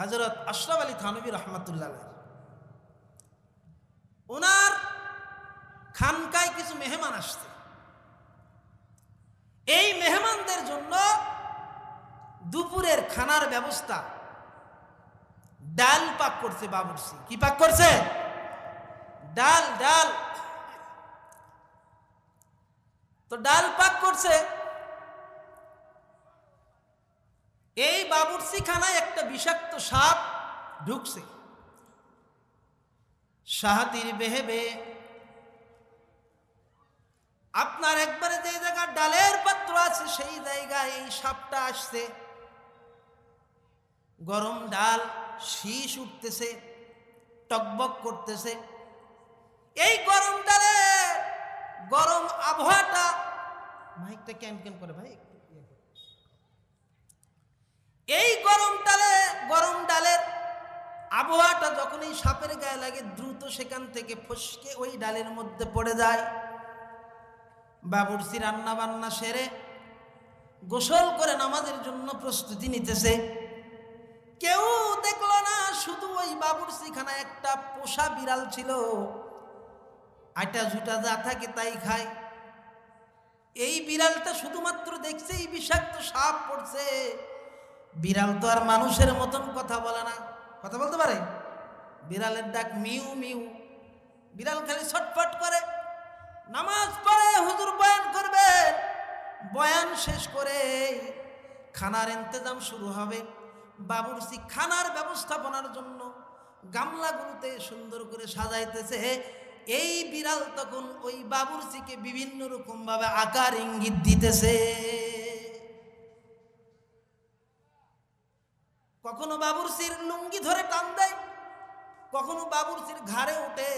হজরত আশরাফ আলী থানবী রহমতুল্লাহ ওনার খানকায় কিছু মেহমান আসছে। এই মেহমানদের জন্য দুপুরের খানার ব্যবস্থা ডাল পাক করছে বাবুরসি কি পাক করছে? ডাল ডাল। তো ডাল পাক করছে এই বাবুরসি খানায় একটা বিষাক্ত সাপ ঢুকছে সাহাতির বেহেবে, আপনার একবারে যে জায়গায় ডালের পাত্র আছে, সেই জায়গায় এই সাপটা আসছে গরম ডাল, শীষ উঠতেছে, টকবক করতেছে এই গরম ডালে গরম আবহাওয়াটা মাইকটা ক্যান ক্যান করে, ভাই একটু। এই গরম ডালে, গরম ডালের আবহাওয়াটা যখন এই সাপের গায়ে লাগে, দ্রুত সেখান থেকে ফসকে ওই ডালের মধ্যে পড়ে যায়। বাবুরসি রান্না বান্না সেরে গোসল করে নামাজের জন্য প্রস্তুতি নিতেছে। কেউ দেখল না, শুধু ওই বাবুরসি খানা একটা পোষা বিড়াল ছিল। আটা জুটা যা থাকে তাই খায়। এই বিড়ালটা শুধুমাত্র দেখছে এই বিষাক্ত সাপ পড়ছে। বিড়াল তো আর মানুষের মতন কথা বলে না। কথা বলতে পারে? বিড়ালের ডাক মিউ মিউ। বিড়াল খালি ছটফট করে। নামাজ পড়ে, হুজুর বয়ান করবে। বয়ান শেষ করে খানার ইন্তজাম শুরু হবে। বাবুরসি খানার ব্যবস্থাপনার জন্য গামলাগুলোতে সুন্দর করে সাজাইতেছে। এই বিড়াল তখন ওই বাবুরসিকে বিভিন্ন রকম ভাবে আকার ইঙ্গিত দিতেছে। কখনো বাবুরসির লুঙ্গি ধরে টান দেয়, কখনো বাবুরসির ঘাড়ে ওঠে,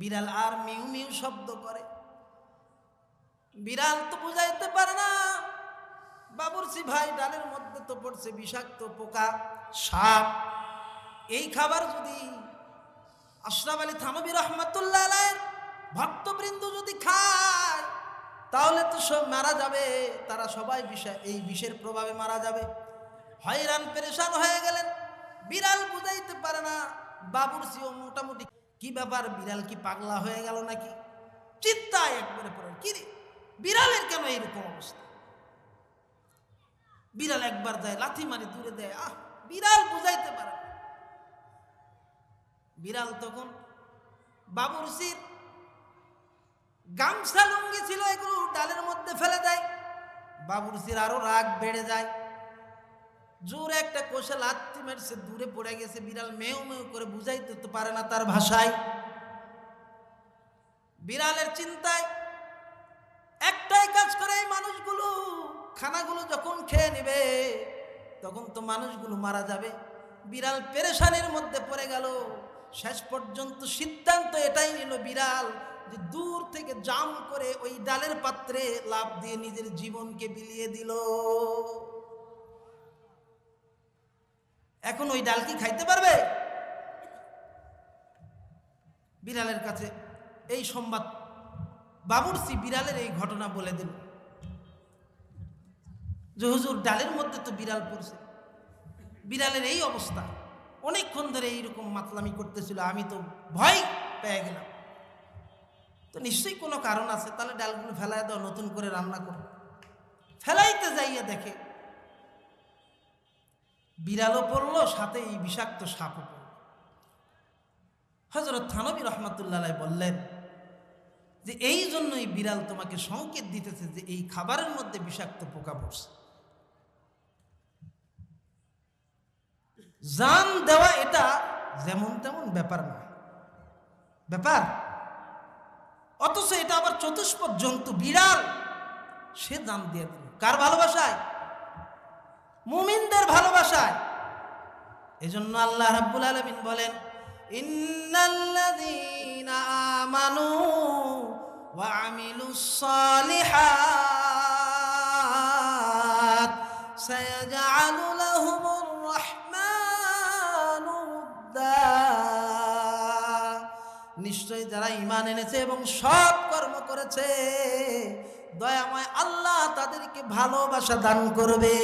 বিড়াল আর মিউ মিউ শব্দ করে। বিড়াল তো বুঝাইতে পারে না বাবুরসি ভাই ডালের মধ্যে তো পড়ছে বিষাক্ত পোকা, সাপ। এই খাবার যদি আশরাফ আলী থানবী রহমতুল্লাহ ভক্তবৃন্দ যদি খায়, তাহলে তো সব মারা যাবে, তারা সবাই বিষয় এই বিষের প্রভাবে মারা যাবে। হয়রান, পেরেশান হয়ে গেলেন। বিড়াল বুঝাইতে পারে না বাবুরসিও মোটামুটি, কি ব্যাপার বিড়াল, কি পাগলা হয়ে গেল নাকি? চিন্তায় একবারে পড়ে কি রে, বিড়ালের কেন এইরকম অবস্থা? বিড়াল একবার দেয় লাথি মারি, দূরে দেয়, আহ, বিড়াল বুঝাইতে পারে। বিড়াল তখন বাবুরসির গামছা লুঙ্গি ছিল এগুলো ডালের মধ্যে ফেলে দেয়। বাবুরসির আরও রাগ বেড়ে যায়। জোরে একটা কোষে লাত্তি মেরেছে দূরে পড়ে গেছে, বিড়াল মেউ মেউ করে বুঝাইতে তো পারে না তার ভাষায়। বিড়ালের চিন্তায় একটাই কাজ করে এই মানুষগুলো, খানাগুলো যখন খেয়ে নেবে, তখন তো মানুষগুলো মারা যাবে। বিড়াল পেরেশানির মধ্যে পড়ে গেল। শেষ পর্যন্ত সিদ্ধান্ত এটাই নিল বিড়াল যে দূর থেকে জাম করে ওই ডালের পাত্রে লাভ দিয়ে নিজের জীবনকে বিলিয়ে দিল। এখন ওই ডাল কি খাইতে পারবে? বিড়ালের কাছে এই সংবাদ বাবুরসি বিড়ালের এই ঘটনা বলে দিল। যে হুজুর, ডালের মধ্যে তো বিড়াল পড়ছে। বিড়ালের এই অবস্থা, অনেকক্ষণ ধরে এইরকম মাতলামি করতেছিল, আমি তো ভয় পেয়ে গেলাম। তো নিশ্চয়ই কোনো কারণ আছে, তাহলে ডালগুলো ফেলায় দাও, নতুন করে রান্না করো। ফেলাইতে যাইয়া দেখে বিড়ালও পড়ল, সাথে এই বিষাক্ত সাপও পড়ল। হজরত থানবী রহমতুল্লাহ বললেন যে, এই জন্যই বিড়াল তোমাকে সংকেত দিতেছে যে, এই খাবারের মধ্যে বিষাক্ত পোকা পড়ছে। জান দেওয়া এটা যেমন তেমন ব্যাপার না ব্যাপার? অথচ এটা আবার চতুষ্পদ জন্তু, বিড়াল। সে জান দিয়ে দিল। কার ভালোবাসায়? মুমিনদের ভালোবাসায়। এজন্য আল্লাহ রাব্বুল আলামিন বলেন, ইন্নাল্লাযীনা আমানু ওয়া আমিলুস সালিহাত, সায়াজআলু লাহুমুর রাহমানু উদ্দা। নিশ্চয় যারা ঈমান এনেছে এবং সৎ কর্ম করেছে, দয়াময় আল্লাহ তাদেরকে ভালোবাসা দান করবে।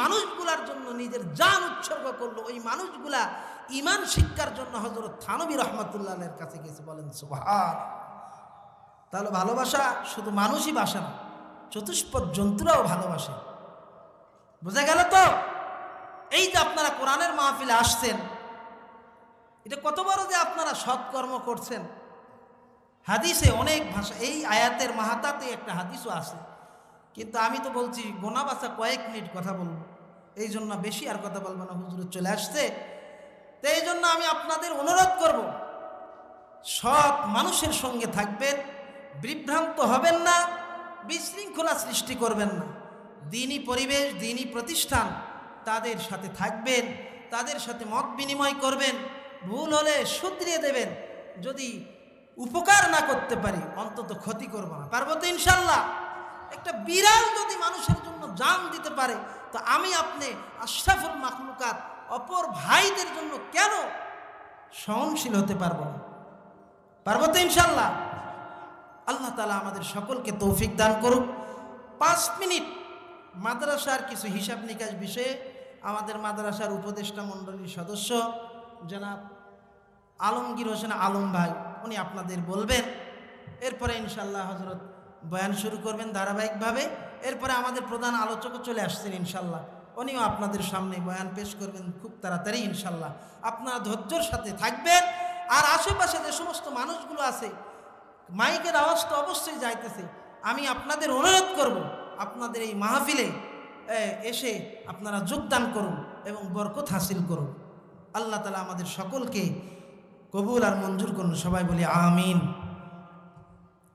মানুষগুলার জন্য নিজের জান উৎসর্গ করল। ওই মানুষগুলা ইমান শিক্ষার জন্য হজরত থানবী রহমতুল্লাহের কাছে গেছে বলেন সুবহান তাহলে ভালোবাসা শুধু মানুষই বাসা না, চতুষ্পদ জন্তুরাও ভালোবাসে। বোঝা গেল তো? এই যে আপনারা কোরআনের মাহফিলে আসছেন, এটা কত বড় যে আপনারা সৎকর্ম করছেন। হাদিসে অনেক ভাষা, এই আয়াতের মাহাতাতে একটা হাদিসও আছে কিন্তু আমি তো বলছি, গোনা বাসা কয়েক মিনিট কথা বলব। এই জন্য বেশি আর কথা বলব না, হুজুর চলে আসছে। তো এই জন্য আমি আপনাদের অনুরোধ করব, সৎ মানুষের সঙ্গে থাকবেন, বিভ্রান্ত হবেন না, বিশৃঙ্খলা সৃষ্টি করবেন না। দিনই পরিবেশ, দিনই প্রতিষ্ঠান, তাদের সাথে থাকবেন, তাদের সাথে মত বিনিময় করবেন, ভুল হলে শুধরিয়ে দেবেন। যদি উপকার না করতে পারি, অন্তত ক্ষতি করব না। পারব তো ইনশাল্লাহ। একটা বিড়াল যদি মানুষের জন্য জান দিতে পারে, তো আমি আপনি আশরাফুল মাখলুকাত অপর ভাইদের জন্য কেন সহনশীল হতে পারব না? পারব তো ইনশাল্লাহ আল্লাহ তালা আমাদের সকলকে তৌফিক দান করুক। পাঁচ মিনিট মাদ্রাসার কিছু হিসাব নিকাশ বিষয়ে আমাদের মাদ্রাসার উপদেষ্টা মণ্ডলীর সদস্য জনাব আলমগীর হোসেন আলম ভাই, উনি আপনাদের বলবেন। এরপরে ইনশাল্লাহ হজরত বয়ান শুরু করবেন ধারাবাহিকভাবে। এরপরে আমাদের প্রধান আলোচকও চলে আসছেন ইনশাল্লাহ। উনিও আপনাদের সামনে বয়ান পেশ করবেন খুব তাড়াতাড়ি ইনশাল্লাহ। আপনারা ধৈর্যর সাথে থাকবেন। আর আশেপাশে যে সমস্ত মানুষগুলো আছে, মাইকের আওয়াজ তো অবশ্যই যাইতেছে। আমি আপনাদের অনুরোধ করব, আপনাদের এই মাহফিলে এসে আপনারা যোগদান করুন এবং বরকত হাসিল করুন। আল্লাহ তালা আমাদের সকলকে কবুল আর মঞ্জুর করুন। সবাই বলি আমিন।